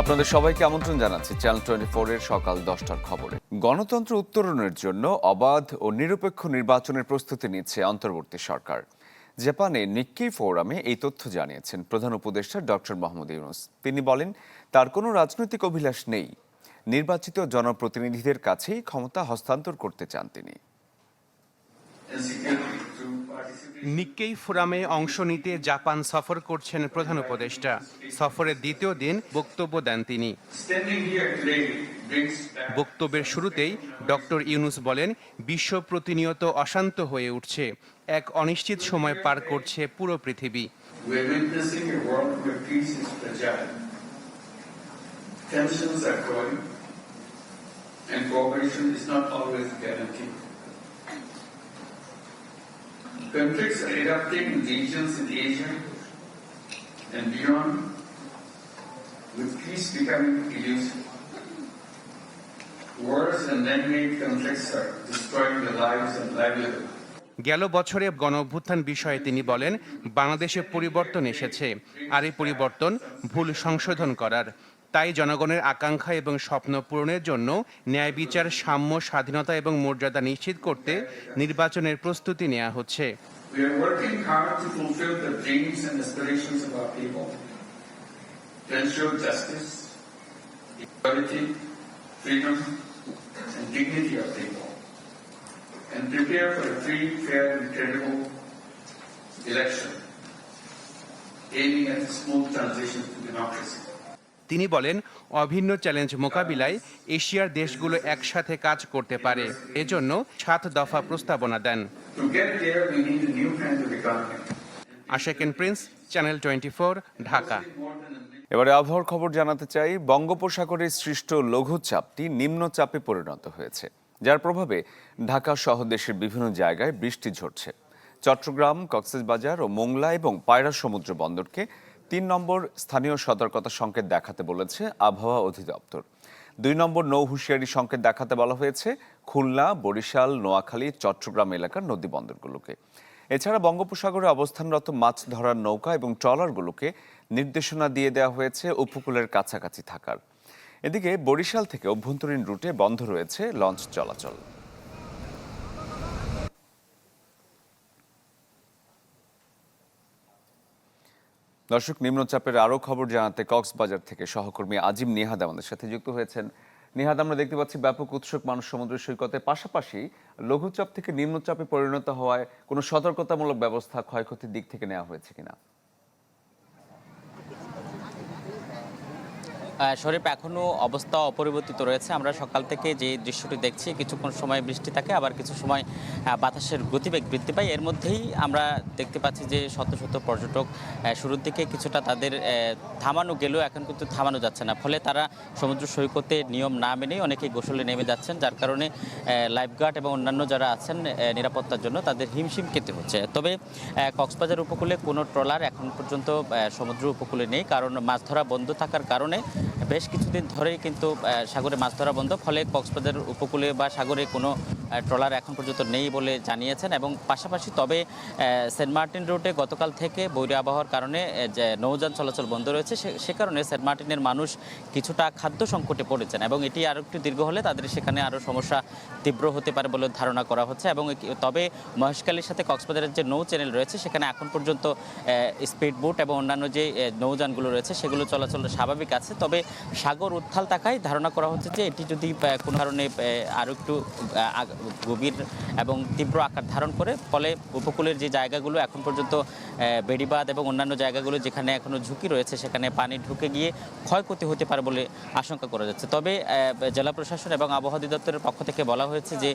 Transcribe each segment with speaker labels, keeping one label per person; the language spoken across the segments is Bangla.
Speaker 1: আপনাদের সবাইকে আমন্ত্রণ জানাচ্ছি চ্যানেল টোয়েন্টি এর সকাল দশটার খবরে। গণতন্ত্র উত্তরণের জন্য অবাধ ও নিরপেক্ষ নির্বাচনের প্রস্তুতি নিচ্ছে অন্তর্বর্তী সরকার। জাপানে নিক্কি ফোরামে এই তথ্য জানিয়েছেন প্রধান উপদেষ্টা ডক্টর মোহাম্মদ ইউনুস। তিনি বলেন, তার কোনো রাজনৈতিক অভিলাষ নেই। নির্বাচিত জনপ্রতিনিধিদের কাছেই ক্ষমতা হস্তান্তর করতে চান তিনি।
Speaker 2: নিকেই ফোরামে অংশ নিতে জাপান সফর করছেন প্রধান উপদেষ্টা। সফরের দ্বিতীয় দিন বক্তব্য দেন তিনি। বক্তব্যের শুরুতেই ডক্টর ইউনুস বলেন বিশ্ব প্রতিনিয়ত অশান্ত হয়ে উঠছে। এক অনিশ্চিত সময় পার করছে পুরো পৃথিবী।
Speaker 3: Tensions are growing and cooperation is not always guaranteed. Conflicts are erupting in regions in Asia and beyond, with peace becoming elusive. Wars and man-made conflicts are destroying the lives and livelihood
Speaker 2: গেল বছরে গণ অভ্যুত্থান বিষয়ে তিনি বলেন বাংলাদেশে পরিবর্তন এসেছে আর এই পরিবর্তন ভুল সংশোধন করার তাই জনগণের আকাঙ্ক্ষা এবং স্বপ্ন পূরণের জন্য ন্যায় বিচার, সাম্য, স্বাধীনতা এবং মর্যাদা নিশ্চিত করতে নির্বাচনের প্রস্তুতি নেওয়া হচ্ছে
Speaker 3: Aiming at a smooth transition to democracy.
Speaker 2: তিনি বলেন অভিন্ন চ্যালেঞ্জ মোকাবিলায় এশিয়ার দেশগুলো একসাথে কাজ করতে পারে। এজন্য সাত দফা প্রস্তাবনা দেন. আশেকেন প্রিন্স চ্যানেল টোয়েন্টি ঢাকা।
Speaker 1: এবারে আবহাওয়ার খবর জানাতে চাই বঙ্গোপসাগরে সৃষ্ট লঘুচাপটি নিম্নচাপে পরিণত হয়েছে যার প্রভাবে ঢাকা সহ দেশের বিভিন্ন জায়গায় বৃষ্টি ঝরছে। চট্টগ্রাম কক্সবাজার ও মোংলা এবং পায়রা সমুদ্র বন্দরকে তিন নম্বর স্থানীয় সতর্কতা সংকেত দেখাতে বলেছে আবহাওয়া অধিদপ্তর। দুই নম্বর নৌ হুঁশিয়ারি সংকেত দেখাতে বলা হয়েছে খুলনা, বরিশাল, নোয়াখালী, চট্টগ্রাম এলাকার নদী বন্দরগুলোকে। এছাড়া বঙ্গোপসাগরে অবস্থানরত মাছ ধরার নৌকা এবং ট্রলারগুলোকে নির্দেশনা দিয়ে দেওয়া হয়েছে উপকূলের কাছাকাছি থাকার। এদিকে বরিশাল থেকে অভ্যন্তরীণ রুটে বন্ধ রয়েছে লঞ্চ চলাচল। দর্শক, নিম্নচাপের আরও খবর জানাতে কক্সবাজার থেকে সহকর্মী আজিম নিহাদ আমাদের সাথে যুক্ত হয়েছেন। নিহাদ, আমরা দেখতে পাচ্ছি ব্যাপক উৎসুক মানুষ সমুদ্র সৈকতের পাশাপাশি লঘুচাপ থেকে নিম্নচাপে পরিণত হওয়ায় কোনো সতর্কতামূলক ব্যবস্থা ক্ষয়ক্ষতির দিক থেকে নেওয়া হয়েছে কিনা?
Speaker 4: শরীফ এখনও অবস্থা অপরিবর্তিত রয়েছে। আমরা সকাল থেকে যে দৃশ্যটি দেখছি, কিছুক্ষণ সময় বৃষ্টি থাকে, আবার কিছু সময় বাতাসের গতিবেগ বৃদ্ধি পায়। এর মধ্যেই আমরা দেখতে পাচ্ছি যে শত শত পর্যটক শুরুর দিকে কিছুটা তাদের থামানো গেলেও এখন কিন্তু থামানো যাচ্ছে না। ফলে তারা সমুদ্র সৈকতে নিয়ম না মেনেই অনেকেই গোসলে নেমে যাচ্ছেন, যার কারণে লাইফগার্ড এবং অন্যান্য যারা আছেন নিরাপত্তার জন্য তাদের হিমশিম খেতে হচ্ছে। তবে কক্সবাজার উপকূলে কোনো ট্রলার এখন পর্যন্ত সমুদ্র উপকূলে নেই, কারণ মাছ ধরা বন্ধ থাকার কারণে বেশ কিছুদিন ধরেই কিন্তু সাগরে মাছ ধরা বন্ধ। ফলে কক্সবাজার উপকূলে বা সাগরে কোনো ট্রলার এখন পর্যন্ত নেই বলে জানিয়েছেন এবং পাশাপাশি তবে সেন্ট মার্টিন রুটে গতকাল থেকে বৈরী আবহাওয়ার কারণে যে নৌযান চলাচল বন্ধ রয়েছে, সে- কারণে সেন্ট মার্টিনের মানুষ কিছুটা খাদ্য সংকটে পড়েছেন এবং এটি আরও একটু দীর্ঘ হলে তাদের সেখানে আরও সমস্যা তীব্র হতে পারে বলে ধারণা করা হচ্ছে এবং তবে মহেশখালীর সাথে কক্সবাজারের যে নৌ চ্যানেল রয়েছে, সেখানে এখন পর্যন্ত স্পিড বোট এবং অন্যান্য যে নৌযানগুলো রয়েছে, সেগুলো চলাচল স্বাভাবিক আছে। তবে সাগর উত্থাল থাকায় ধারণা করা হচ্ছে যে এটি যদি কোনো কারণে আরও একটু গভীর এবং তীব্র আকার ধারণ করে, ফলে উপকূলের যে জায়গাগুলো এখন পর্যন্ত বেড়িবাঁধ এবং অন্যান্য জায়গাগুলো যেখানে এখনও ঝুঁকি রয়েছে, সেখানে পানি ঢুকে গিয়ে ক্ষয়ক্ষতি হতে পারে বলে আশঙ্কা করা যাচ্ছে। তবে জেলা প্রশাসন এবং আবহাওয়া অধিদপ্তরের পক্ষ থেকে বলা হয়েছে যে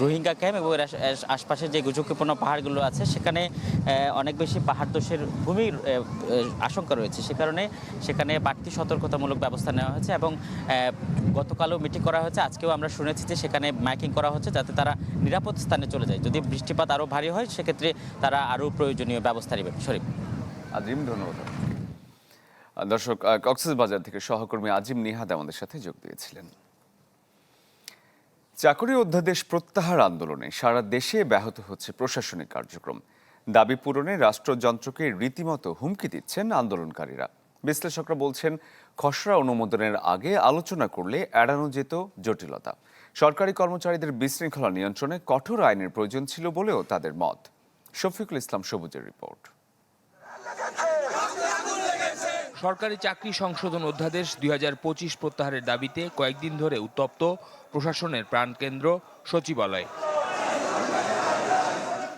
Speaker 4: রোহিঙ্গা ক্যাম্প এবং এর আশ- আশ- যে ঝুঁকিপূর্ণ পাহাড়গুলো আছে, সেখানে অনেক বেশি পাহাড় দোষের ভূমির আশঙ্কা রয়েছে। সে কারণে সেখানে বাড়তি সতর্কতামূলক ব্যবস্থা নেওয়া হয়েছে এবং গতকালও মিটিং করা হয়েছে। আজকেও আমরা শুনেছি যে সেখানে মাইকিং করা হচ্ছে যাতে তারা নিরাপদ স্থানে চলে যায়। যদি বৃষ্টিপাত আরও ভারী হয়, সেক্ষেত্রে তারা আরও প্রয়োজনীয় ব্যবস্থা নেবেন শরীফ।
Speaker 1: আজিম, ধন্যবাদ দর্শক কক্সবাজার থেকে সহকর্মী আজিম নিহাদ আমাদের সাথে যোগ দিয়েছিলেন। চাকরি অধ্যাদেশ প্রত্যাহার আন্দোলনে সারা দেশে ব্যাহত হচ্ছে প্রশাসনিক কার্যক্রম। দাবি পূরণে রাষ্ট্রযন্ত্রকে রীতিমতো হুমকি দিচ্ছেন আন্দোলনকারীরা। বিশ্লেষকরা বলছেন, খসড়া অনুমোদনের আগে আলোচনা করলে এড়ানো যেত জটিলতা। সরকারি কর্মচারীদের বিশৃঙ্খলা নিয়ন্ত্রণে কঠোর আইনের প্রয়োজন ছিল বলেও তাদের মত। শফিকুল ইসলাম সবুজের রিপোর্ট।
Speaker 5: সরকারি চাকরি সংশোধন অধ্যাদেশ দুই হাজার পঁচিশ প্রত্যাহারের দাবিতে কয়েকদিন ধরে উত্তপ্ত প্রশাসনের প্রাণকেন্দ্র সচিবালয়।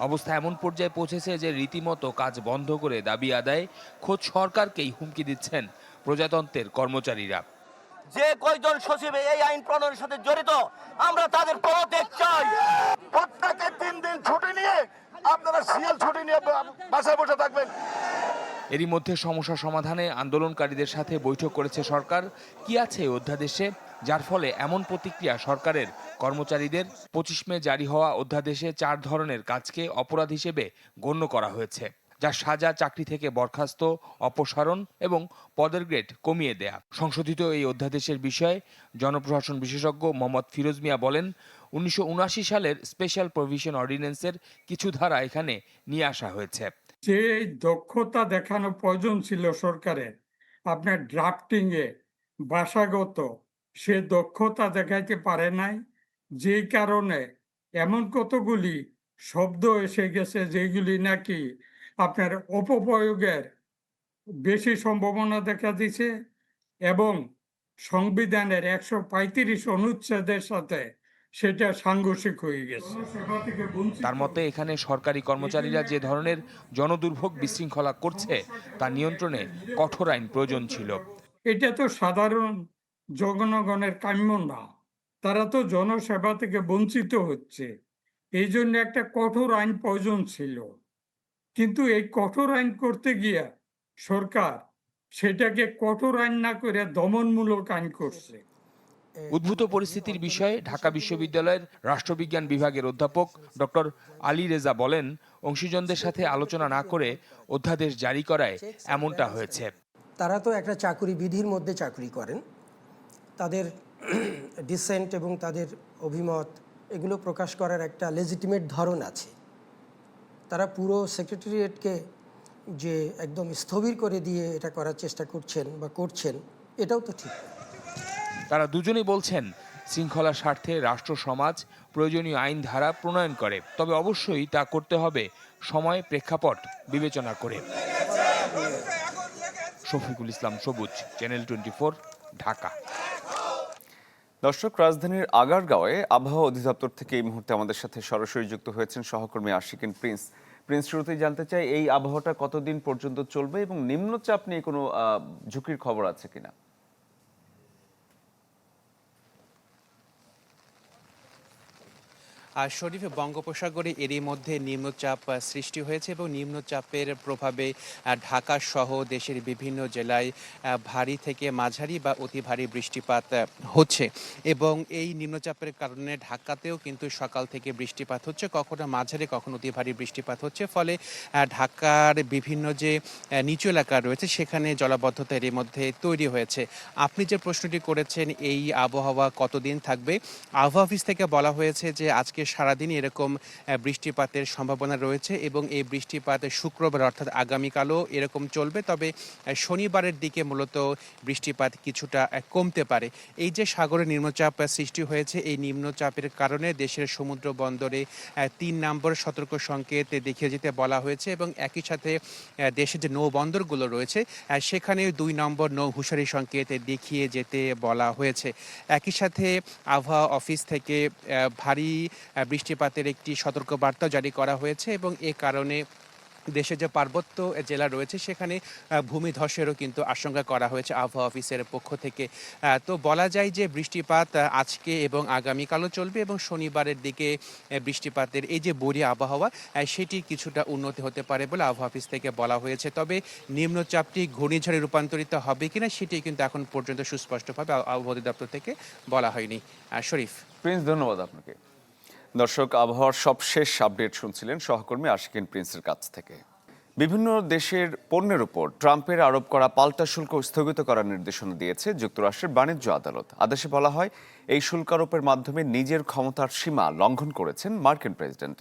Speaker 5: অবস্থা এমন পর্যায়ে পৌঁছেছে যে রীতিমতো কাজ বন্ধ করে দাবি আদায় খোদ সরকারকেই হুমকি দিচ্ছেন প্রজাতন্ত্রের কর্মচারীরা।
Speaker 6: যে কয়জন সচিব এই আইন প্রণয়নের সাথে জড়িত আমরা তাদের পদত্যাগ চাই।
Speaker 7: প্রত্যেকে তিন দিন ছুটি নিয়ে আপনারা সিএল ছুটি নিয়ে বাসায় বসে থাকবেন।
Speaker 5: এরই মধ্যে সমস্যা সমাধানে আন্দোলনকারীদের সাথে বৈঠক করেছে সরকার। কি আছে অধ্যাদেশে? যার ফলে এমন প্রতিক্রিয়া সরকারের কর্মচারীদের। পঁচিশ মে জারি হওয়া অধ্যাদেশে চার ধরনের কাজকে অপরাধ হিসেবে গণ্য করা হয়েছে, যা সাজা, চাকরি থেকে বরখাস্ত, অপসারণ এবং পদের গ্রেড কমিয়ে দেয়া। সংশোধিত এই অধ্যাদেশের বিষয়ে জনপ্রশাসন বিশেষজ্ঞ মোহাম্মদ ফিরোজ মিয়া বলেন, উনিশশো উনআশি সালের স্পেশাল প্রভিশন অর্ডিন্যান্সের কিছু ধারা এখানে নিয়ে আসা হয়েছে।
Speaker 8: যে দক্ষতা দেখানো প্রয়োজন ছিল সরকারের, আপনার ড্রাফটিং এ ভাষাগত সে দক্ষতা দেখাইতে পারে নাই। যে কারণে এমন কতগুলি শব্দ এসে গেছে যেগুলি নাকি আপনার অপপ্রয়োগের বেশি সম্ভাবনা দেখা দিছে এবং সংবিধানের একশো পঁয়ত্রিশ অনুচ্ছেদের সাথে সেটা সাংঘর্ষিক হয়ে গেছে।
Speaker 5: তার মতে এখানে সরকারি কর্মচারীরা যে ধরনের জনদুর্ভোগ বিশৃঙ্খলা করছে তা নিয়ন্ত্রণে কঠোর আইন প্রয়োজন ছিল।
Speaker 8: এটা তো সাধারণ জনগণের কাম্য না তারা তো জনসেবা থেকে বঞ্চিত হচ্ছে। এই জন্য একটা কঠোর আইন প্রয়োজন ছিল। কিন্তু এই কঠোর আইন করতে গিয়া সরকার সেটাকে কঠোর আইন না করে দমনমূলক আইন করছে।
Speaker 5: উদ্ভূত পরিস্থিতির বিষয়ে ঢাকা বিশ্ববিদ্যালয়ের রাষ্ট্রবিজ্ঞান বিভাগের অধ্যাপক ডক্টর আলী রেজা বলেন অংশীজনদের সাথে আলোচনা না করে অধ্যাদেশ জারি করায় এমনটা হয়েছে।
Speaker 9: তারা তো একটা চাকুরি বিধির মধ্যে চাকরি করেন। তাদের ডিসেন্ট এবং তাদের অভিমত এগুলো প্রকাশ করার একটা লেজিটিমেট ধরন আছে। তারা পুরো সেক্রেটারিয়েটকে যে একদম স্থবির করে দিয়ে এটা করার চেষ্টা করছেন বা করছেন, এটাও তো ঠিক।
Speaker 5: তারা দুজনেই বলছেন শৃঙ্খলার স্বার্থে রাষ্ট্র, সমাজ, প্রয়োজনীয় আইন ধারা প্রণয়ন করে। তবে অবশ্যই তা করতে হবে সময় প্রেক্ষাপট বিবেচনা করে। শফিকুল ইসলাম সবুজ, চ্যানেল টোয়েন্টি ঢাকা।
Speaker 1: দর্শক, রাজধানীর আগারগাঁওয়ে আবহাওয়া অধিদপ্তর থেকে এই মুহূর্তে আমাদের সাথে সরাসরি যুক্ত হয়েছেন সহকর্মী আশিকিন প্রিন্স। প্রিন্স, শুরুতেই জানতে চাই, এই আবহাওয়াটা কতদিন পর্যন্ত চলবে এবং নিম্নচাপ নিয়ে কোনো ঝুঁকির খবর আছে কিনা?
Speaker 2: শরীফে বঙ্গোপসাগরে এরই মধ্যে নিম্নচাপ সৃষ্টি হয়েছে এবং নিম্নচাপের প্রভাবে ঢাকা সহ দেশের বিভিন্ন জেলায় ভারী থেকে মাঝারি বা অতি ভারী বৃষ্টিপাত হচ্ছে। এবং এই নিম্নচাপের কারণে ঢাকাতেও কিন্তু সকাল থেকে বৃষ্টিপাত হচ্ছে, কখনো মাঝারি, কখনো অতি ভারী বৃষ্টিপাত হচ্ছে। ফলে ঢাকার বিভিন্ন যে নিচু এলাকা রয়েছে, সেখানে জলাবদ্ধতা এরই মধ্যে তৈরি হয়েছে। আপনি যে প্রশ্নটি করেছেন, এই আবহাওয়া কতদিন থাকবে? আবহাওয়া অফিস থেকে বলা হয়েছে যে, আজকে সারাদিন এরকম বৃষ্টিপাতের সম্ভাবনা রয়েছে এবং এই বৃষ্টিপাত শুক্রবার অর্থাৎ আগামীকালও এরকম চলবে। তবে শনিবারের দিকে মূলত বৃষ্টিপাত কিছুটা কমতে পারে। এই যে সাগরে নিম্নচাপ সৃষ্টি হয়েছে, এই নিম্নচাপের কারণে দেশের সমুদ্র বন্দরে তিন নম্বর সতর্ক সংকেত দেখিয়ে যেতে বলা হয়েছে এবং একই সাথে দেশের যে নৌবন্দরগুলো রয়েছে সেখানে দুই নম্বর নৌ হুঁশারি সংকেত দেখিয়ে যেতে বলা হয়েছে। একই সাথে আবহাওয়া অফিস থেকে ভারী বৃষ্টিপাতের একটি সতর্কবার্তা জারি করা হয়েছে এবং এ কারণে দেশের যে পার্বত্য জেলা রয়েছে, সেখানে ভূমিধসেরও কিন্তু আশঙ্কা করা হয়েছে আবহাওয়া অফিসের পক্ষ থেকে। তো বলা যায় যে বৃষ্টিপাত আজকে এবং আগামীকালও চলবে এবং শনিবারের দিকে বৃষ্টিপাতের এই যে বরি আবহাওয়া সেটি কিছুটা উন্নতি হতে পারে বলে আবহাওয়া অফিস থেকে বলা হয়েছে। তবে নিম্নচাপটি ঘূর্ণিঝড়ে রূপান্তরিত হবে কিনা, সেটি কিন্তু এখন পর্যন্ত সুস্পষ্টভাবে আবহাওয়া অধিদপ্তর থেকে বলা হয়নি। শরীফ।
Speaker 1: প্রিন্স, ধন্যবাদ আপনাকে। দর্শক, আবহাওয়ার সবশেষ আপডেট শুনছিলেন সহকর্মী আশিকিন প্রিন্সের কাছ থেকে। বিভিন্ন দেশের পণ্যের উপর ট্রাম্পের আরোপ করা পাল্টা শুল্ক স্থগিত করার নির্দেশনা দিয়েছে যুক্তরাষ্ট্রের বাণিজ্য আদালত। আদেশে বলা হয়, এই শুল্ক আরোপের মাধ্যমে নিজের ক্ষমতার সীমা লঙ্ঘন করেছেন মার্কিন প্রেসিডেন্ট।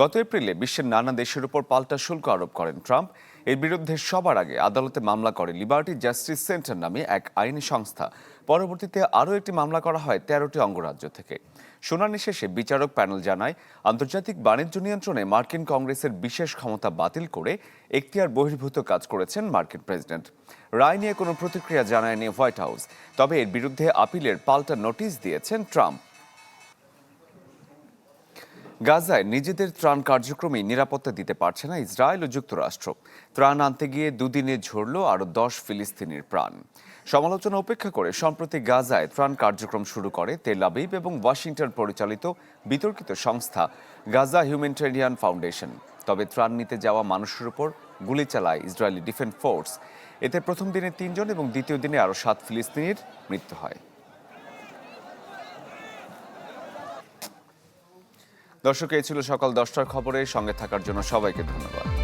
Speaker 1: গত এপ্রিলে বিশ্বের নানা দেশের উপর পাল্টা শুল্ক আরোপ করেন ট্রাম্প। এর বিরুদ্ধে সবার আগে আদালতে মামলা করে লিবার্টি জাস্টিস সেন্টার নামে এক আইনি সংস্থা। পরবর্তীতে আরও একটি মামলা করা হয় তেরোটি অঙ্গরাজ্য থেকে। শুনানি শেষে বিচারক প্যানেল জানায়, আন্তর্জাতিক বাণিজ্য নিয়ন্ত্রণে মার্কিন কংগ্রেসের বিশেষ ক্ষমতা বাতিল করে এখতিয়ার বহির্ভূত কাজ করেছেন মার্কিন প্রেসিডেন্ট। রায় নিয়ে কোনো প্রতিক্রিয়া জানায়নি হোয়াইট হাউস, তবে এর বিরুদ্ধে আপিলের পাল্টা নোটিশ দিয়েছেন ট্রাম্প। গাজায় নিজেদের ত্রাণ কার্যক্রমে নিরাপত্তা দিতে পারছে না ইসরায়েল ও যুক্তরাষ্ট্র। ত্রাণ আনতে গিয়ে দুদিনে ঝরল আরও দশ ফিলিস্তিনির প্রাণ। সমালোচনা উপেক্ষা করে সম্প্রতি গাজায় ত্রাণ কার্যক্রম শুরু করে তেল আবিব এবং ওয়াশিংটন পরিচালিত বিতর্কিত সংস্থা গাজা হিউম্যানিটেরিয়ান ফাউন্ডেশন। তবে ত্রাণ নিতে যাওয়া মানুষের উপর গুলি চালায় ইসরায়েলি ডিফেন্স ফোর্স। এতে প্রথম দিনে তিনজন এবং দ্বিতীয় দিনে আরও সাত ফিলিস্তিনির মৃত্যু হয়। দর্শক এই ছিল সকাল দশটার খবরে। সঙ্গে থাকার জন্য সবাইকে ধন্যবাদ।